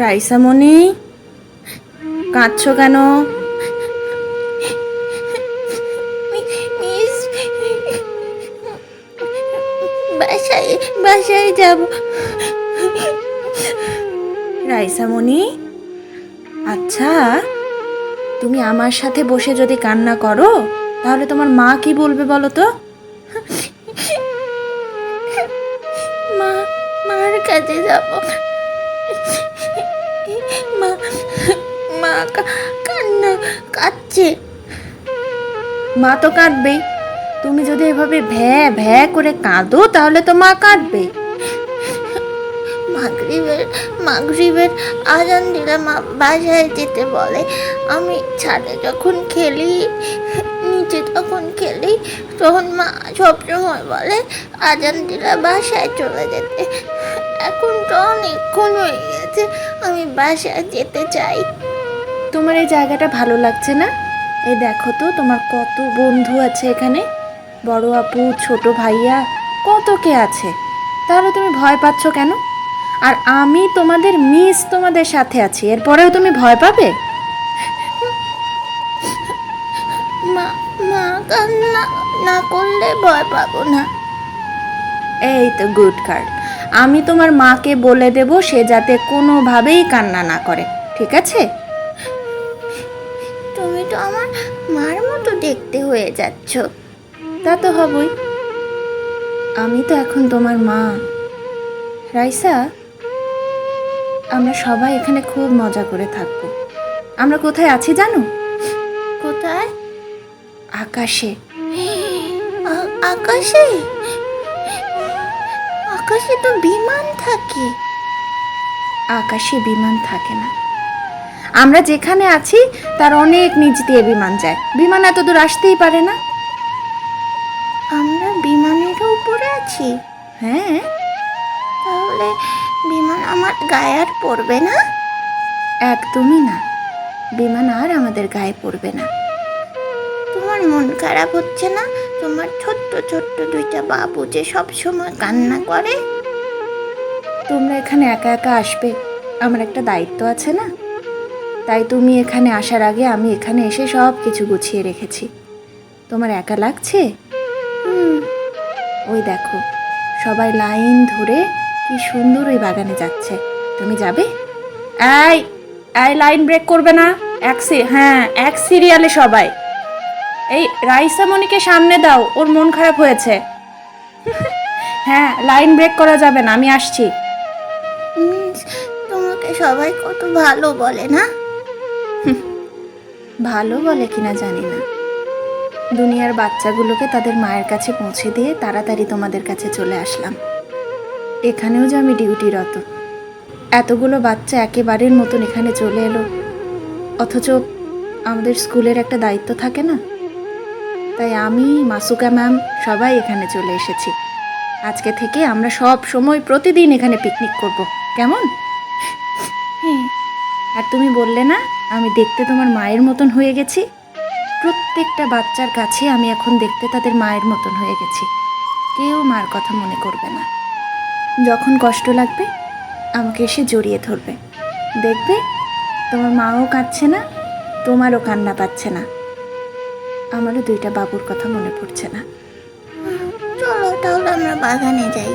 রাইসামণি কাঁদছো কেন? বাসায় বাসায় যাব। রাইসামণি আচ্ছা তুমি আমার সাথে বসে যদি কান্না করো তাহলে তোমার মা কি বলবে বলো তো? মা মার কাছে যাব। কাচ্ছে মা তো কাঁদবেই তুমি যদি এভাবে ভ্যা ভ্যা করে কাঁদো, তাহলে তো মা কাঁদবে। মাগরিবের মাগরিবের আজান দিলে মা বাসায় যেতে বলে। আমি ছাদে যখন খেলি, নিচে যখন খেলি, তখন মা সবসময় বলে, আজান দিলে বাসায় চলে যেতে। এখন তো অনেকক্ষণ হয়ে গেছে, আমি বাসায় যেতে চাই। তোমার এই জায়গাটা ভালো লাগছে না? এই দেখো তো তোমার কত বন্ধু আছে এখানে। বড় আপু ছোট ভাইয়া কত কে আছে? তাহলে তুমি ভয় পাচ্ছ কেন? আর আমি তোমাদের মিস তোমাদের সাথে আছি এরপরেও তুমি ভয় পাবে? মা মা কান্না না করলে ভয় পাবো না। এই তো গুড কার্ড আমি তোমার মাকে বলে দেব সে যাতে কোনোভাবেই কান্না না করে ঠিক আছে? আমার মার মতো দেখতে হয়ে যাচ্ছ। তা তো হবই। আমি তো এখন তোমার মা। রাইসা আমরা সবাই এখানে খুব মজা করে থাকব। আমরা কোথায় আছি জানো? কোথায়? আকাশে। আকাশে? আকাশে তো বিমান থাকে। আকাশে বিমান থাকে না। আমরা যেখানে আছি তার অনেক নিচ দিয়ে বিমান যায়। বিমান এত দূর আসতেই পারে না। আমরা বিমানের উপরে আছি। হ্যাঁ। তাহলে বিমান আমার গায়ে আর পড়বে না? একদমই না। বিমান আর আমাদের গায়ে পড়বে না। তোমার মন খারাপ হচ্ছে না? তোমার ছোট্ট ছোট্ট দুইটা বাবু যে সব সময় কান্না করে? তোমরা এখানে একা একা আসবে। আমার একটা দায়িত্ব আছে না? তাই তুমি এখানে আসার আগে আমি এখানে এসে সব কিছু গুছিয়ে রেখেছি। তোমার একা লাগছে? ওই দেখো, সবাই লাইন ধরে কি সুন্দর ওই বাগানে যাচ্ছে। তুমি যাবে? এই এই লাইন ব্রেক করবে না। এক হ্যাঁ এক সিরিয়ালে সবাই। এই রাইসা মনিকে সামনে দাও, ওর মন খারাপ হয়েছে। হ্যাঁ লাইন ব্রেক করা যাবে না, আমি আসছি। তোমাকে সবাই কত ভালো বলে না? ভালো বলে কিনা জানি না। দুনিয়ার বাচ্চাগুলোকে তাদের মায়ের কাছে পৌঁছে দিয়ে তাড়াতাড়ি তোমাদের কাছে চলে আসলাম। এখানেও যে আমি ডিউটিরত। এতগুলো বাচ্চা একেবারের মতন এখানে চলে এলো। অথচ আমাদের স্কুলের একটা দায়িত্ব থাকে না? তাই আমি, মাসুকা ম্যাম সবাই এখানে চলে এসেছি। আজকে থেকে আমরা সব সময় প্রতিদিন এখানে পিকনিক করব। কেমন? আর তুমি বললে না, আমি দেখতে তোমার মায়ের মতন হয়ে গেছি। প্রত্যেকটা বাচ্চার কাছে আমি এখন দেখতে তাদের মায়ের মতন হয়ে গেছি। কেউ মার কথা মনে করবে না। যখন কষ্ট লাগবে, আমাকে এসে জড়িয়ে ধরবে। দেখবে, তোমার মাও কাঁদছে না, তোমারও কান্না পাচ্ছে না। আমারও দুইটা বাবুর কথা মনে পড়ছে না। চলো তাহলে আমরা বাগানে যাই।